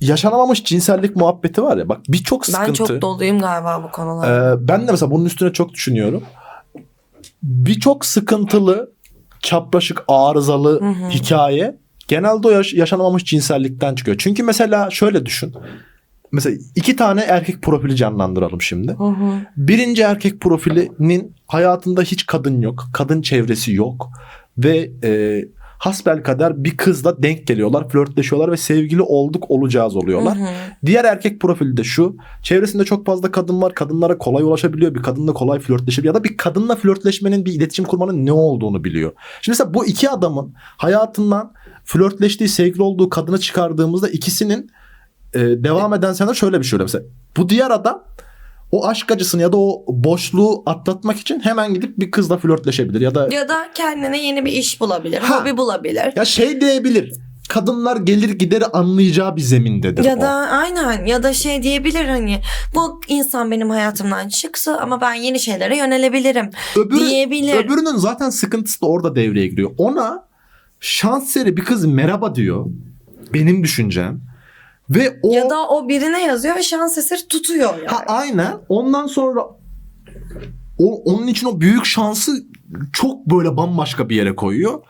yaşanamamış cinsellik muhabbeti var ya bak birçok sıkıntı. Ben çok doluyum galiba bu konularda. Ee, ben de mesela bunun üstüne çok düşünüyorum. Birçok sıkıntılı, çapraşık, arızalı hikaye genelde o yaş- yaşanamamış cinsellikten çıkıyor. Çünkü mesela şöyle düşün. Mesela iki tane erkek profili canlandıralım şimdi. Hı hı. Birinci erkek profilinin hayatında hiç kadın yok. Kadın çevresi yok. Ve e, hasbel kader bir kızla denk geliyorlar, flörtleşiyorlar ve sevgili olduk olacağız oluyorlar. Hı hı. Diğer erkek profili de şu. Çevresinde çok fazla kadın var. Kadınlara kolay ulaşabiliyor. Bir kadınla kolay flörtleşebiliyor. Ya da bir kadınla flörtleşmenin bir iletişim kurmanın ne olduğunu biliyor. Şimdi mesela bu iki adamın hayatından flörtleştiği, sevgili olduğu kadını çıkardığımızda ikisinin e, devam eden senaryo şöyle bir şey oluyor. Mesela bu diğer adam o aşk acısını ya da o boşluğu atlatmak için hemen gidip bir kızla flörtleşebilir ya da Ya da kendine yeni bir iş bulabilir, Ha. hobi bulabilir. ya şey diyebilir. Kadınlar gelir gideri anlayacağı bir zemindedir Ya o. da aynen ya da şey diyebilir hani bu insan benim hayatımdan çıksa ama ben yeni şeylere yönelebilirim Öbürü, diyebilir. Öbürünün zaten sıkıntısı da orada devreye giriyor. Ona şans eseri bir kız merhaba diyor. Benim düşüncem. Ve o Ya da o birine yazıyor ve şans eseri tutuyor yani. ha, aynen ondan sonra o, onun için o büyük şansı çok böyle bambaşka bir yere koyuyor.